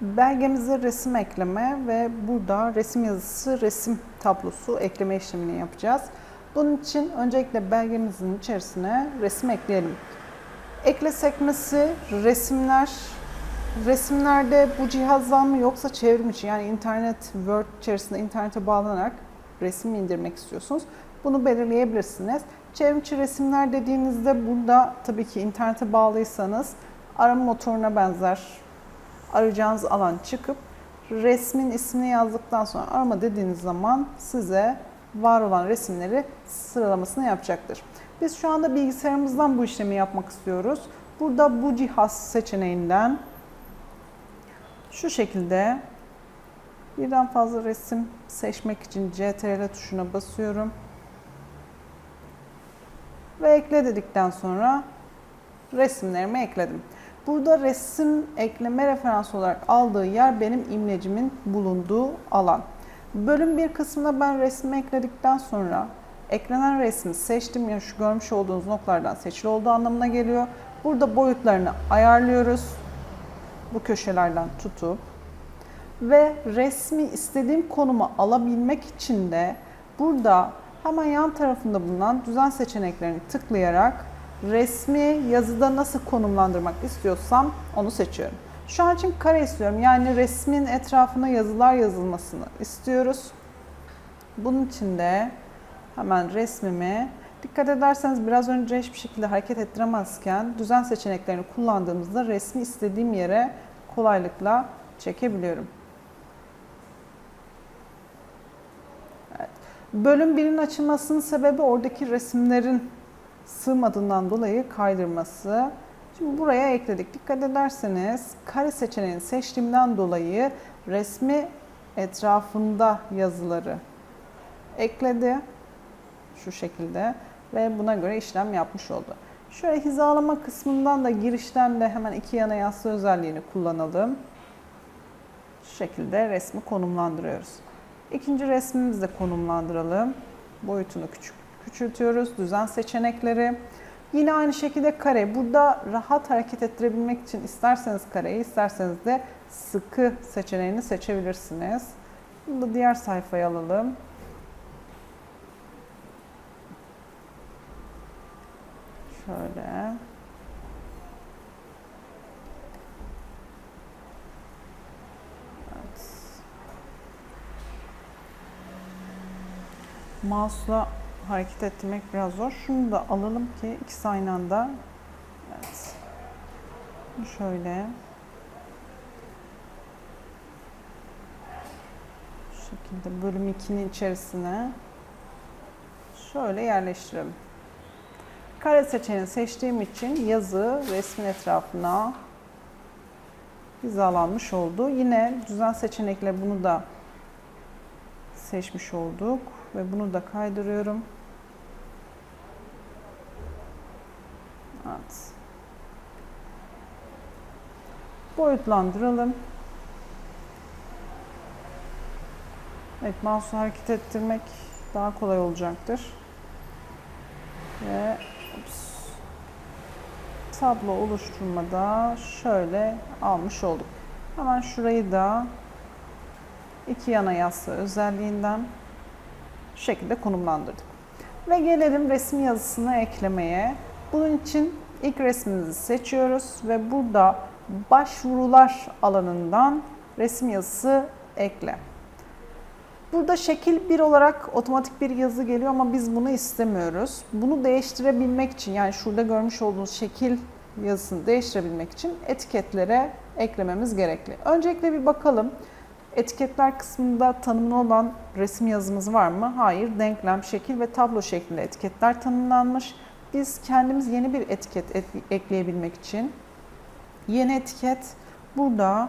Belgemize resim ekleme ve burada resim yazısı, resim tablosu ekleme işlemini yapacağız. Bunun için öncelikle belgemizin içerisine resim ekleyelim. Ekle sekmesi, resimler, resimlerde bu cihazdan mı yoksa çevrim içi yani internet, Word içerisinde internete bağlanarak resim indirmek istiyorsunuz. Bunu belirleyebilirsiniz. Çevrim içi resimler dediğinizde burada tabii ki internete bağlıysanız arama motoruna benzer arayacağınız alan çıkıp resmin ismini yazdıktan sonra arama dediğiniz zaman size var olan resimleri sıralamasını yapacaktır. Biz şu anda bilgisayarımızdan bu işlemi yapmak istiyoruz. Burada bu cihaz seçeneğinden şu şekilde birden fazla resim seçmek için CTRL tuşuna basıyorum. Ve ekle dedikten sonra resimlerimi ekledim. Burada resim ekleme referansı olarak aldığı yer benim imlecimin bulunduğu alan. Bölüm bir kısmına ben resmi ekledikten sonra eklenen resmi seçtim. Yani şu görmüş olduğunuz noktalardan seçili olduğu anlamına geliyor. Burada boyutlarını ayarlıyoruz. Bu köşelerden tutup ve resmi istediğim konuma alabilmek için de burada hemen yan tarafında bulunan düzen seçeneklerini tıklayarak resmi yazıda nasıl konumlandırmak istiyorsam onu seçiyorum. Şu an için kare istiyorum. Yani resmin etrafına yazılar yazılmasını istiyoruz. Bunun için de hemen resmimi dikkat ederseniz biraz önce hiçbir şekilde hareket ettiremezken düzen seçeneklerini kullandığımızda resmi istediğim yere kolaylıkla çekebiliyorum. Evet. Bölüm 1'in açılmasının sebebi oradaki resimlerin sığmadığından dolayı kaydırması. Şimdi buraya ekledik. Dikkat ederseniz kare seçeneğini seçtiğimden dolayı resmi etrafında yazıları ekledi. Şu şekilde ve buna göre işlem yapmış oldu. Şöyle hizalama kısmından da girişten de hemen iki yana yassı özelliğini kullanalım. Şu şekilde resmi konumlandırıyoruz. İkinci resmimizi de konumlandıralım. Boyutunu küçük küçültüyoruz. Düzen seçenekleri. Yine aynı şekilde kare. Burada rahat hareket ettirebilmek için isterseniz kareyi, isterseniz de sıkı seçeneğini seçebilirsiniz. Bunu da diğer sayfaya alalım. Şöyle. Evet. Mouse'la hareket ettirmek biraz zor. Şunu da alalım ki ikisi aynı anda. Evet. Şöyle. Şu şekilde bölüm 2'nin içerisine şöyle yerleştirelim. Kare seçeneğini seçtiğim için yazı resmin etrafına hizalanmış oldu. Yine düzen seçenekle bunu da seçmiş olduk ve bunu da kaydırıyorum. Evet. Boyutlandıralım. Evet, mouse'u hareket ettirmek daha kolay olacaktır. Ve ups, tablo oluşturmada şöyle almış olduk. Hemen şurayı da iki yana yassı özelliğinden şekilde konumlandırdık. Ve gelelim resim yazısını eklemeye. Bunun için ilk resmimizi seçiyoruz ve burada başvurular alanından resim yazısı ekle. Burada şekil 1 olarak otomatik bir yazı geliyor ama biz bunu istemiyoruz. Bunu değiştirebilmek için yani şurada görmüş olduğunuz şekil yazısını değiştirebilmek için etiketlere eklememiz gerekli. Öncelikle bir bakalım. Etiketler kısmında tanımlı olan resim yazımız var mı? Hayır. Denklem, şekil ve tablo şeklinde etiketler tanımlanmış. Biz kendimiz yeni bir etiket ekleyebilmek için yeni etiket burada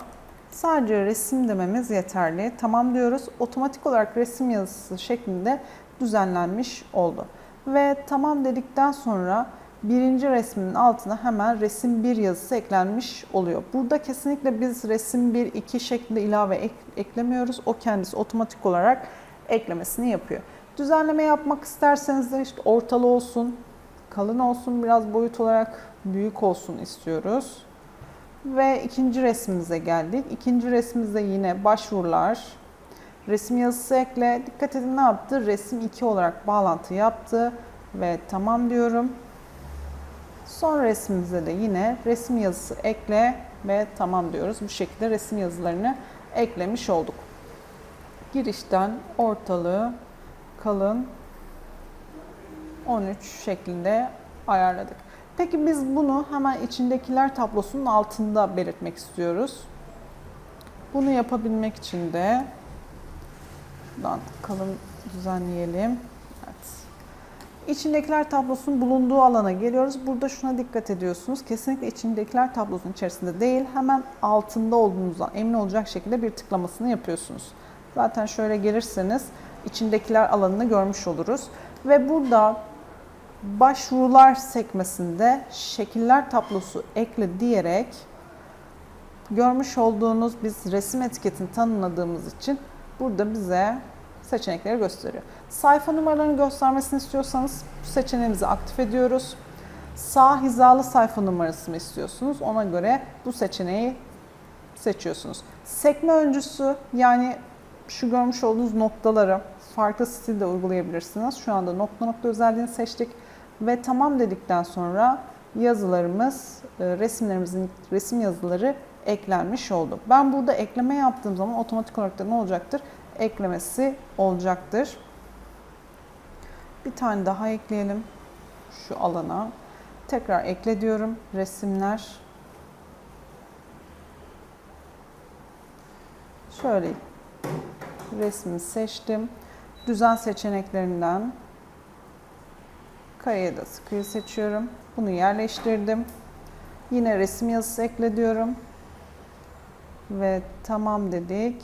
sadece resim dememiz yeterli. Tamam diyoruz. Otomatik olarak resim yazısı şeklinde düzenlenmiş oldu. Ve tamam dedikten sonra birinci resmin altına hemen resim 1 yazısı eklenmiş oluyor. Burada kesinlikle biz resim 1, 2 şeklinde ilave ek, eklemiyoruz. O kendisi otomatik olarak eklemesini yapıyor. Düzenleme yapmak isterseniz de işte ortalı olsun, kalın olsun, biraz boyut olarak büyük olsun istiyoruz. Ve ikinci resmimize geldik. İkinci resmimizde yine başvurular. Resim yazısı ekle. Dikkat edin ne yaptı? Resim 2 olarak bağlantı yaptı. Ve tamam diyorum. Son resmimize de yine resim yazısı ekle ve tamam diyoruz. Bu şekilde resim yazılarını eklemiş olduk. Girişten ortalığı kalın 13 şeklinde ayarladık. Peki biz bunu hemen içindekiler tablosunun altında belirtmek istiyoruz. Bunu yapabilmek için de şuradan kalın düzenleyelim. Evet. İçindekiler tablosunun bulunduğu alana geliyoruz. Burada şuna dikkat ediyorsunuz. Kesinlikle içindekiler tablosunun içerisinde değil, hemen altında olduğunuzdan emin olacak şekilde bir tıklamasını yapıyorsunuz. Zaten şöyle gelirseniz içindekiler alanını görmüş oluruz. Ve burada başvurular sekmesinde şekiller tablosu ekle diyerek görmüş olduğunuz biz resim etiketini tanımladığımız için burada bize seçenekleri gösteriyor. Sayfa numaralarını göstermesini istiyorsanız bu seçeneğimizi aktif ediyoruz. Sağ hizalı sayfa numarası mı istiyorsunuz? Ona göre bu seçeneği seçiyorsunuz. Sekme öncüsü yani şu görmüş olduğunuz noktaları farklı stilde uygulayabilirsiniz. Şu anda nokta nokta özelliğini seçtik ve tamam dedikten sonra yazılarımız, e, resimlerimizin resim yazıları eklenmiş oldu. Ben burada ekleme yaptığım zaman otomatik olarak da ne olacaktır? Eklemesi olacaktır. Bir tane daha ekleyelim şu alana. Tekrar ekle diyorum. Resimler. Şöyle resmi seçtim. Düzen seçeneklerinden kareye de sıkıyı seçiyorum. Bunu yerleştirdim. Yine resim yazısı ekle diyorum. Ve tamam dedik.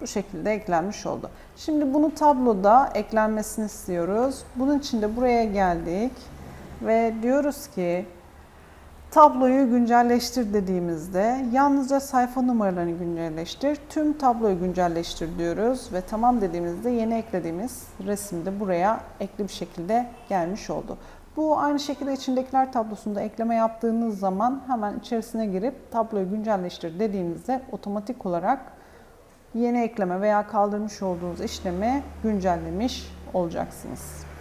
Bu şekilde eklenmiş oldu. Şimdi bunu tabloda eklenmesini istiyoruz. Bunun için de buraya geldik. Ve diyoruz ki tabloyu güncelleştir dediğimizde yalnızca sayfa numaralarını güncelleştir. Tüm tabloyu güncelleştir diyoruz ve tamam dediğimizde yeni eklediğimiz resim de buraya ekli bir şekilde gelmiş oldu. Bu aynı şekilde içindekiler tablosunda ekleme yaptığınız zaman hemen içerisine girip tabloyu güncelleştir dediğinizde otomatik olarak yeni ekleme veya kaldırmış olduğunuz işlemi güncellemiş olacaksınız.